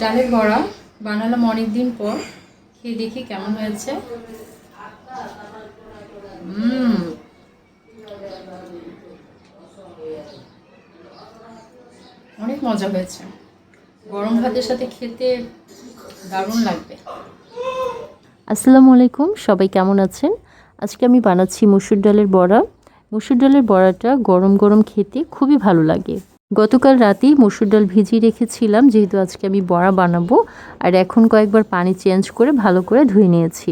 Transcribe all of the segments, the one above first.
ডালের বড়া বানালাম অনেক দিন পর। খেয়ে দেখি কেমন হয়েছে। অনেক মজা হয়েছে। গরম ভাতের সাথে খেতে দারুণ লাগবে। আসসালামু আলাইকুম, সবাই কেমন আছেন? আজকে আমি বানাচ্ছি মুসুর ডালের বড়া। মুসুর ডালের বড়াটা গরম গরম খেতে খুবই ভালো লাগে। গতকাল রাতেই মসুর ডাল ভিজিয়ে রেখেছিলাম, যেহেতু আজকে আমি বড়া বানাবো। আর এখন কয়েকবার পানি চেঞ্জ করে ভালো করে ধুয়ে নিয়েছি।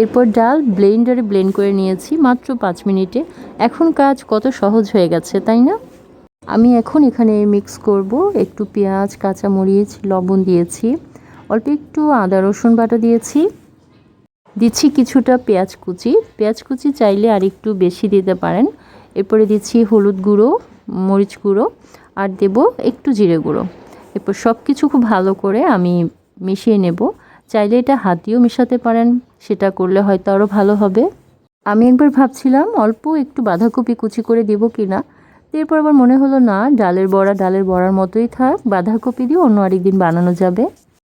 এরপর ডাল ব্লেন্ডারে ব্লেন্ড করে নিয়েছি মাত্র পাঁচ মিনিটে। এখন কাজ কত সহজ হয়ে গেছে, তাই না? আমি এখন এখানে মিক্স করব। একটু পেঁয়াজ, কাঁচামরিচ, লবণ দিয়েছি। অল্প একটু আদা, রসুন বাটা দিয়েছি। দিচ্ছি কিছুটা পেঁয়াজ কুচি। পেঁয়াজ কুচি চাইলে আর একটু বেশি দিতে পারেন। এরপরে দিচ্ছি হলুদ গুঁড়ো, মরিচ গুঁড়ো। আর দেব একটু জিরে গুঁড়ো। এরপর সব কিছু খুব ভালো করে আমি মিশিয়ে নেব। চাইলে এটা হাত দিয়েও মেশাতে পারেন, সেটা করলে হয়তো আরও ভালো হবে। আমি একবার ভাবছিলাম অল্প একটু বাঁধাকপি কুচি করে দেব কি না এরপর আবার মনে হলো, না, ডালের বড়া ডালের বড়ার মতোই থাক, বাঁধাকপি দিয়ে অন্য আরেকদিন বানানো যাবে।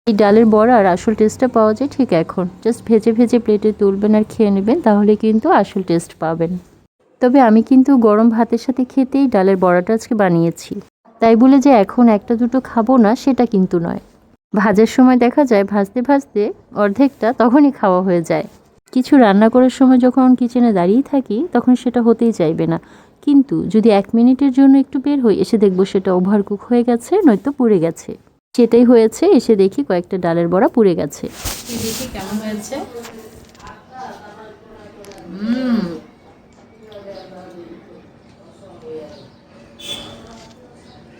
এই ডালের বড়ার আসল টেস্টটা পাওয়া যায় ঠিক এখন। জাস্ট ভেজে ভেজে প্লেটে তুলবেন আর খেয়ে নেবেন, তাহলে কিন্তু আসল টেস্ট পাবেন। তবে আমি কিন্তু গরম ভাতের সাথে খেতেই ডালের বড়াটা আজকে বানিয়েছি। তাই বলে যে এখন একটা দুটো খাব না, সেটা কিন্তু নয়। ভাজার সময় দেখা যায় ভাজতে ভাজতে অর্ধেকটা তখনই খাওয়া হয়ে যায়। কিছু রান্না করার সময় যখন কিচেনে দাঁড়িয়ে থাকি, তখন সেটা হতেই চাইবে না। কিন্তু যদি এক মিনিটের জন্য একটু বের হই, এসে দেখব সেটা ওভারকুক হয়ে গেছে, নয়তো পুড়ে গেছে। সেটাই হয়েছে, এসে দেখি কয়েকটা ডালের বড়া পুড়ে গেছে। দেখি কেমন হয়েছে।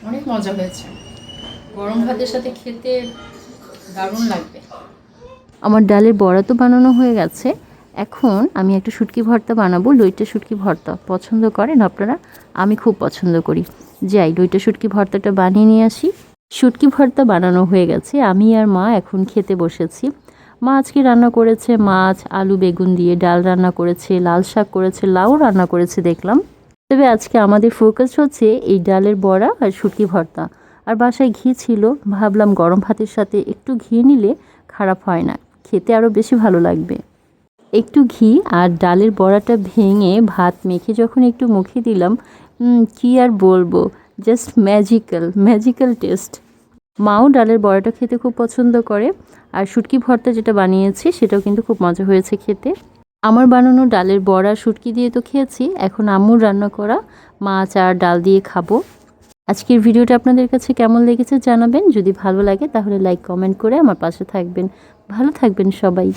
অনেক মজা হয়েছে। গরম ভাতের সাথে খেতে দারুণ লাগবে। আমার ডালের বড়া তো বানানো হয়ে গেছে। এখন আমি একটা শুটকি ভর্তা বানাবো লইটা শুটকি ভর্তা। পছন্দ করেন আপনারা? আমি খুব পছন্দ করি। যাই লইটা শুটকি ভর্তাটা বানিয়ে নিয়ে আসি। শুটকি ভর্তা বানানো হয়ে গেছে। আমি আর মা এখন খেতে বসেছি। মা আজকে রান্না করেছে মাছ, আলু, বেগুন দিয়ে ডাল রান্না করেছে, লাল শাক করেছে, লাউ রান্না করেছে, দেখলাম। তবে আজকে আমাদের ফোকাস হচ্ছে এই ডালের বড়া আর শুটকি ভর্তা। আর বাসায় ঘি ছিল, ভাবলাম গরম ভাতের সাথে একটু ঘি নিলে খারাপ হয় না, খেতে আরও বেশি ভালো লাগবে। একটু ঘি আর ডালের বড়াটা ভেঙে ভাত মেখে যখন একটু মুখে দিলাম কি আর বলব জাস্ট ম্যাজিক্যাল ম্যাজিক্যাল টেস্ট মাও ডালের বড়াটা খেতে খুব পছন্দ করে, আর শুটকি ভর্তা যেটা বানিয়েছি সেটাও কিন্তু খুব মজা হয়েছে খেতে। আমার বানানো ডালের বড়া শুটকি দিয়ে তো খেয়েছি, এখন আম্মুর রান্না করা মাছ আর ডাল দিয়ে খাব। আজকের ভিডিওটা আপনাদের কাছে কেমন লেগেছে জানাবেন, যদি ভালো লাগে তাহলে লাইক, কমেন্ট করে আমার পাশে থাকবেন। ভালো থাকবেন সবাই।